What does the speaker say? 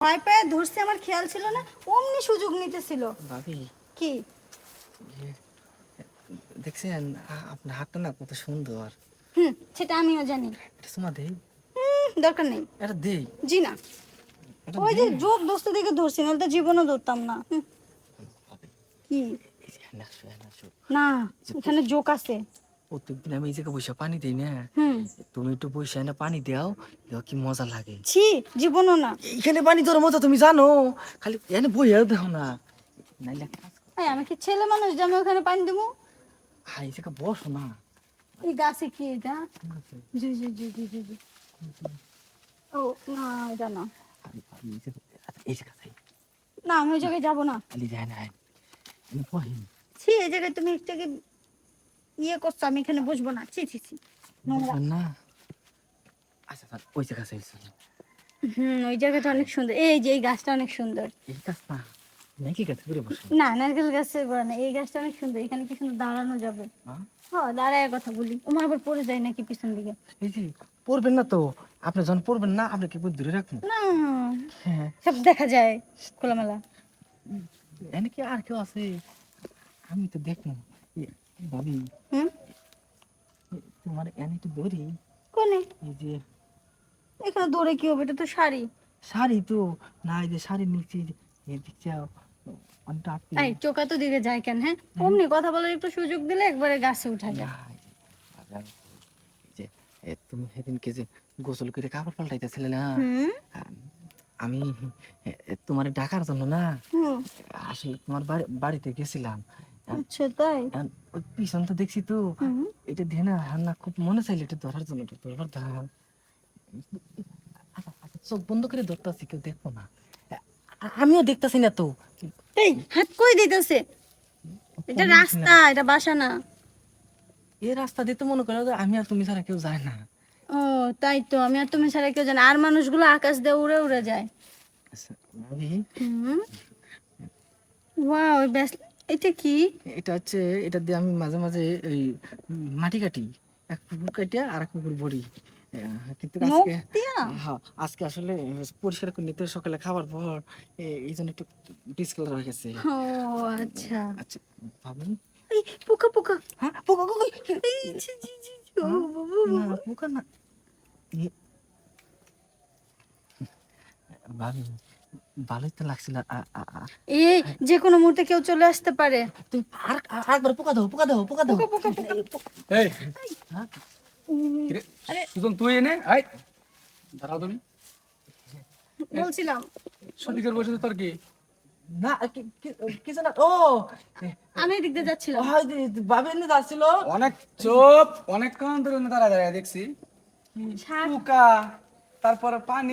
ভয় পেয়ে ধরছে আমার খেয়াল ছিল না অমনি সুযোগ নিতেছিল। ভাবি। কি? দেখছেন আপনার হাতটা না কত সুন্দর। হুম সেটা আমিও জানি। এটা তোমার দেই? দরকার নেই। এটা দেই? জি না। ওই যে যোগ দোস্ত দিকে ধরছি নাহলে তো জীবনও ধরতাম না। কি? হ্যাঁ হ্যাঁ না এখানে জোক আছে। প্রত্যেকদিন আমি এই জায়গায় বসে পানি দিই না? তুমি একটু বসে না পানি দাও দেখো কি মজা লাগে। ছি জীবনও না। এইখানে পানি দেওয়ার মজা তুমি জানো খালি এনে বইয়াও দেখো না। নাইলে আমি কি ছেলে মানুষ যে আমি ওখানে পানি দেবো? হ্যাঁ এই জায়গায় বসো না। এই গাছে কি এটা? জি জি জি জি জি। ও না এটা না। এই জায়গায়- যাই না আমি ওই জায়গায় যাব না। খালি যায় না ছি এই জায়গায় তুমি একটাকে ইয়ে করছ আমি এখানে বসবো না। ছি ছি ছি। নোংরা। না। আচ্ছা স্যার ওই জায়গা যাই হুম ওই জায়গাটা অনেক সুন্দর। এই যে এই গাছটা অনেক সুন্দর। এই গাছ না নাকি গাছ ঘুরে বসো। না নারকেল গাছের গোড়া না এই গাছটা অনেক সুন্দর। এখানে কি সুন্দর দাঁড়ানো যাবে? হ্যাঁ? দাঁড়ায় কথা বলি। তোমার আবার পড়ে যায় নাকি পিছন দিকে? এই যে পড়বেন না তো। আপনি যখন পড়বেন না আপনি কি দূরে রাখুন না। হ্যাঁ। সব দেখা যায় খোলামেলা। এনে কি আর কেউ আছে? আমি তো দেখব। ভাবি হুম? তোমার এনে একটু ধরি কোনে? এই যে এখানে দৌড়ে কি হবে? এটা তো শাড়ি। শাড়ি তো। না এই যে শাড়ির নিচে এই যে এদিকটা আপনি এই চোখা তো দিকে যায় কেন হ্যাঁ? অমনি কথা বলার একটু সুযোগ দিলে একবারে গাছে উঠা যায়। তুমি সেদিনকে যে গোসল করে কাপড় পাল্টাইতেছিলে না? আমি তোমার ডাকার জন্য না? আসলে তোমার বাড়ি- বাড়িতে গেছিলাম। আচ্ছা তাই? পিছন তো দেখছি তো। এটা দিয়ে না না খুব মনে চাইলে এটা ধরার জন্য ধরবার দাম আচ্ছা, আচ্ছা, চোখ বন্ধ করে ধরতেছি কেউ দেখব না। আমিও দেখতাছি না তো। এই হাত কই দিতেছে? এটা রাস্তা এটা বাসা না। এই রাস্তা দিয়ে তো মনে করো আমি আর তুমি ছাড়া কেউ যায় না। ও তাই তো আমি আর তুমি ছাড়া কেউ জানি আর মানুষগুলো আকাশ দিয়ে উড়ে উড়ে যায়। আচ্ছা, ওয়াও ব্যাস এটা কি? এটা হচ্ছে এটা দিয়ে আমি মাঝে মাঝে এই মাটি কাটি। এক পুকুর কাটিয়া আর এক পুকুর বড়ি কিন্তু আজকে হ্যাঁ আজকে আসলে পরিষ্কার করে নিতে সকালে খাবার পর এই জন্য একটু ডিসকালার হয়ে গেছে। ও আচ্ছা। আচ্ছা ভাবি এই পোকা পোকা। হ্যাঁ পোকা পোকা। এই ছি, ছি, ছি, ও বাবা, পোকা না। ভাবি ভালোই তো লাগছিল এই যে কোনো মুহূর্তে কেউ চলে আসতে পারে। তুমি আর পোকা দাও পোকা দাও পোকা দাও। এই হ্যাঁ? সুজন তুই এনে আই দাঁড়াও তুমি। বলছিলাম। বসে তোর কি? না কি- কি- কি জানা ও! আমি এদিক দিয়ে যাচ্ছিলাম। যাচ্ছিল। অনেক চোপ অনেকক্ষণ ধরে দাঁড়া দাঁড়ায় দেখছি। পোকা তারপরে পানি।